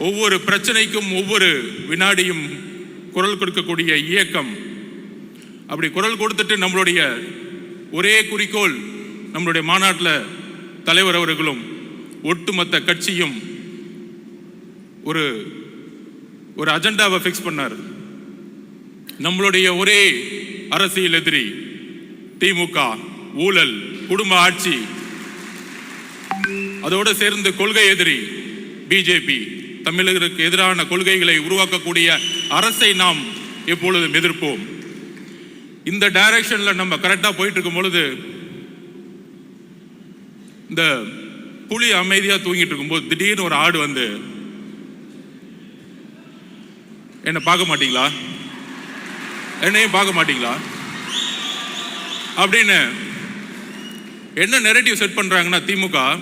ஒவ்வொரு பிரச்சனைக்கும் ஒவ்வொரு வினாடியும் குரல் கொடுக்கக்கூடிய இயக்கம். அப்படி குரல் கொடுத்துட்டு நம்மளுடைய ஒரே குறிக்கோள் நம்மளுடைய மாநாட்டில் தலைவர் அவர்களும் ஒட்டுமொத்த கட்சியும் ஒரு ஒரு அஜெண்டாவை ஃபிக்ஸ் பண்ணார். நம்மளுடைய ஒரே அரசியல் எதிரி திமுக ஊழல் குடும்ப ஆட்சி. அதோடு சேர்ந்து கொள்கை எதிரி பிஜேபி. தமிழர்களுக்கு எதிரான கொள்கைகளை உருவாக்கக்கூடிய அரசை நாம் எப்பொழுதும் எதிர்ப்போம். இந்த டைரக்ஷன்ல நம்ம கரெக்டா போயிட்டு இருக்கும் பொழுது இந்த புலி அமைதியா தூங்கிட்டு இருக்கும்போது திடீர்னு ஒரு ஆடு வந்து என்னை பார்க்க மாட்டீங்களா? என்னையும் பார்க்க மாட்டீங்களா? அப்படின்னு என்ன நெரட்டிவ் செட் பண்றாங்கன்னா திமுக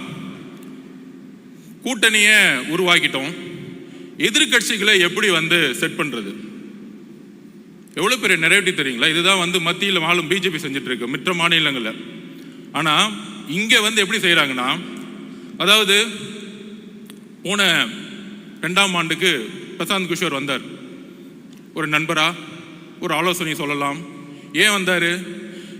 கூட்டணியை உருவாக்கிட்டோம். எதிர்க்கட்சிகளை எப்படி வந்து செட் பண்றது? எவ்வளவு பெரிய நெரட்டிவ் தெரியுங்களா? இதுதான் வந்து மத்தியில் ஆளும் பிஜேபி செஞ்சுட்டு இருக்கு மற்ற மாநிலங்களில். ஆனா இங்க வந்து எப்படி செய்கிறாங்கன்னா அதாவது போன ரெண்டாம் ஆண்டுக்கு பிரசாந்த் கிஷோர் வந்தார். ஒரு நண்பரா ஒரு ஆலோசனை சொல்லலாம். ஏன் வந்தார்?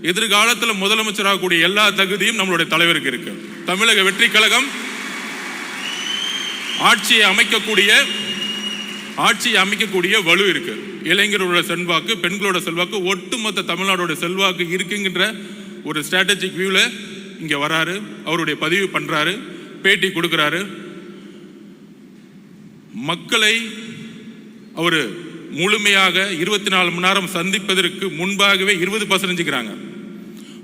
எதிர்காலத்தில் முதலமைச்சராகக்கூடிய எல்லா தகுதியும் நம்மளுடைய தலைவருக்கு இருக்கு. தமிழக வெற்றி கழகம் ஆட்சியை அமைக்கக்கூடிய ஆட்சியை அமைக்கக்கூடிய வலு இருக்கு. இளைஞர்களோட செல்வாக்கு பெண்களோட செல்வாக்கு ஒட்டுமொத்த தமிழ்நாடோட செல்வாக்கு இருக்குங்கிற ஒரு ஸ்ட்ராட்டஜிக் வியூவில் இங்கே வராரு. அவருடைய பதிவு பண்ணுறாரு பேட்டி கொடுக்குறாரு. மக்களை அவர் முழுமையாக இருபத்தி நாலு மணி நேரம் சந்திப்பதற்கு முன்பாகவே இருபது பர்சன்டேஜ்க்கிறாங்க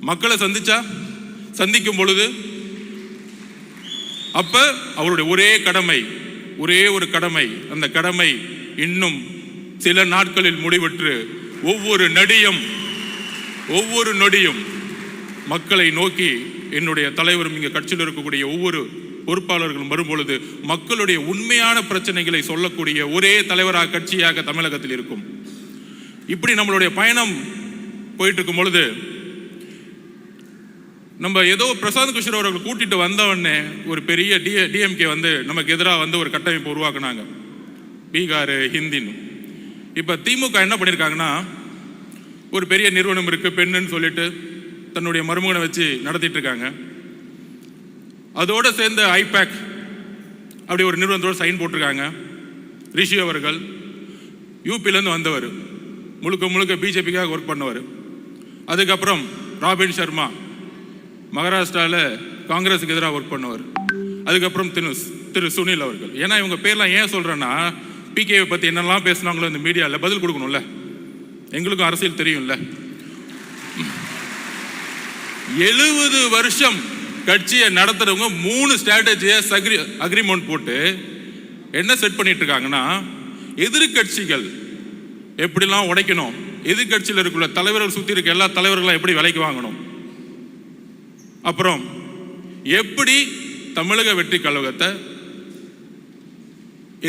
மக்களை சந்திச்சா? சந்திக்கும் பொழுது அப்போ அவருடைய ஒரே கடமை ஒரே ஒரு கடமை. அந்த கடமை இன்னும் சில நாட்களில் முடிவற்று ஒவ்வொரு நடியும் ஒவ்வொரு நொடியும் மக்களை நோக்கி என்னுடைய தலைவரும் இங்கே கட்சியில் இருக்கக்கூடிய ஒவ்வொரு பொறுப்பாளர்களும் வரும்பொழுது மக்களுடைய உண்மையான பிரச்சனைகளை சொல்லக்கூடிய ஒரே தலைவராக கட்சியாக தமிழகத்தில் இருக்கும். இப்படி நம்மளுடைய பயணம் போயிட்டு இருக்கும் பொழுது நம்ம ஏதோ பிரசாந்த் கிஷோர் அவர்கள் கூட்டிட்டு வந்தவொடனே ஒரு பெரிய டி டிஎம்கே வந்து நமக்கு எதிராக வந்து ஒரு கட்டமைப்பு உருவாக்குனாங்க. பீகார் ஹிந்தின்னு. இப்போ திமுக என்ன பண்ணியிருக்காங்கன்னா ஒரு பெரிய நிறுவனம் இருக்குது பெண்ணுன்னு சொல்லிட்டு தன்னுடைய மருமகனை வச்சு நடத்திட்டு இருக்காங்க. அதோடு சேர்ந்த ஐபேக் அப்படி ஒரு நிறுவனத்தோட சைன் போட்டிருக்காங்க. ரிஷி அவர்கள் யூபிலேருந்து வந்தவர். முழுக்க முழுக்க பிஜேபிக்காக ஒர்க் பண்ணவர். அதுக்கப்புறம் ராபின் சர்மா மகாராஷ்டிராவில் காங்கிரஸுக்கு எதிராக ஒர்க் பண்ணுவார். அதுக்கப்புறம் திரு திரு சுனில் அவர்கள். ஏன்னா இவங்க பேர்லாம் ஏன் சொல்கிறேன்னா பிகேவை பற்றி என்னெல்லாம் பேசுனாங்களோ இந்த மீடியாவில் பதில் கொடுக்கணும்ல. எங்களுக்கும் அரசியல் தெரியும்ல. எழுபது வருஷம் கட்சியை நடத்துறவங்க மூணு ஸ்ட்ராட்டஜியை அக்ரி அக்ரிமெண்ட் போட்டு என்ன செட் பண்ணிட்டு இருக்காங்கன்னா எதிர்க்கட்சிகள் எப்படிலாம் உடைக்கணும் எதிர்க்கட்சியில் இருக்கிற தலைவர்கள் சுற்றி இருக்க எல்லா தலைவர்களும் எப்படி விலைக்கு வாங்கணும் அப்புறம் எப்படி தமிழக வெற்றி கழகத்தை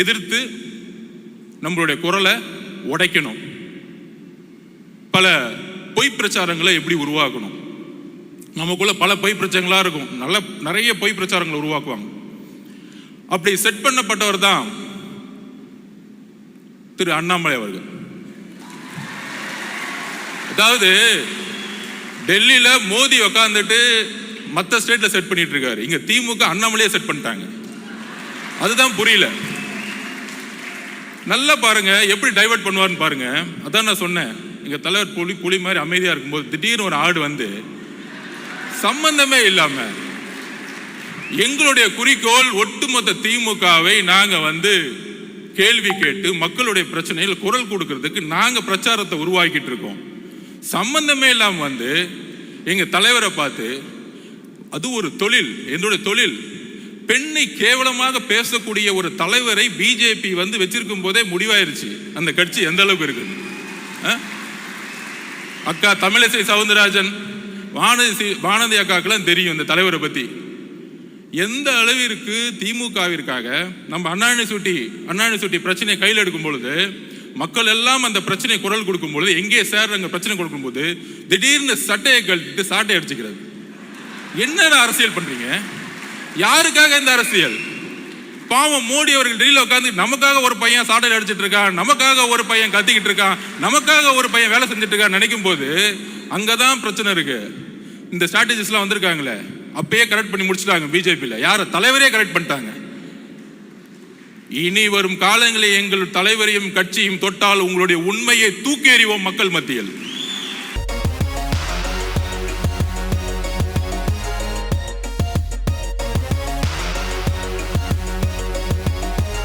எதிர்த்து நம்மளுடைய குரலை உடைக்கணும்? பல பொய் பிரச்சாரங்களை எப்படி உருவாக்கணும்? நமக்குள்ள பல பொய் பிரச்சனைகளா இருக்கும். நல்ல நிறைய பொய் பிரச்சாரங்களை உருவாக்குவாங்க. அப்படி செட் பண்ணப்பட்டவர் தான் திரு அண்ணாமலை அவர்கள். அதாவது டெல்லியில மோதி உக்காந்துட்டு மற்ற ஸ்டேட்ல செட் பண்ணிட்டு இருக்காரு இங்க திமுக அண்ணாமலையே செட் பண்ணிட்டாங்க. அதுதான் புரியல. நல்லா பாருங்க எப்படி டைவர்ட் பண்ணுவார்னு பாருங்க. அதான் நான் சொன்னேன். எங்க தலைவர் புலி புலி மாதிரி அமைதியா இருக்கும்போது திடீர்னு ஒரு ஆடு வந்து சம்பந்தமே இல்லாம எங்களுடைய குறிக்கோள் ஒட்டுமொத்த திமுகவை நாங்க வந்து கேள்வி கேட்டு மக்களுடைய பிரச்சனையில் குரல் கொடுக்கறதுக்கு நாங்க பிரச்சாரத்தை உருவாக்கிட்டு இருக்கோம். சம்பந்தமே இல்லாம வந்து எங்க தலைவரை பார்த்து அது ஒரு தொழில் என்னுடைய தொழில். பெண்ணை கேவலமாக பேசக்கூடிய ஒரு தலைவரை பிஜேபி வந்து வச்சிருக்கும் போதே முடிவாயிருச்சு. அந்த கட்சி எந்த அளவுக்கு இருக்குது? ஆ? அக்கா தமிழிசை சவுந்தரராஜன் வானதி வானதி அக்காக்கெல்லாம் தெரியும் இந்த தலைவரை பத்தி. எந்த அளவிற்கு திமுகவிற்காக நம்ம அண்ணாணி சுட்டி அண்ணாணி சுட்டி பிரச்சனையை கையில் எடுக்கும் பொழுது மக்கள் எல்லாம் அந்த பிரச்சனை குரல் கொடுக்கும் பொழுது எங்கே சார் பிரச்சனை பிரச்சனை கொடுக்கும்போது திடீர்னு சட்டையை கழட்டிட்டு சாட்டை அடிச்சுக்கிறது. என்னடா அரசியல் பண்றீங்க? யாருக்காக இந்த அரசியல்? பாவம் மோடி அவர்கள் டெல்லியில் உட்காந்து நமக்காக ஒரு பையன் சாட்டை அடிச்சிட்டு இருக்கான் நமக்காக ஒரு பையன் கத்திக்கிட்டு இருக்கான் நமக்காக ஒரு பையன் வேலை செஞ்சுட்டு இருக்கான் நினைக்கும் போது அங்கதான் பிரச்சனை இருக்கு. இந்த ஸ்ட்ராட்டஜிஸ்லாம் வந்திருக்காங்களே. அப்பயே கரெக்ட் பண்ணி முடிச்சிட்டாங்க பிஜேபியில். யார? தலைவரே கரெக்ட் பண்ணிட்டாங்க. இனி வரும் காலங்களில் எங்கள் தலைவரையும் கட்சியும் தொட்டால் உங்களுடைய உண்மையை தூக்கி எறிவோம் மக்கள் மத்தியில்.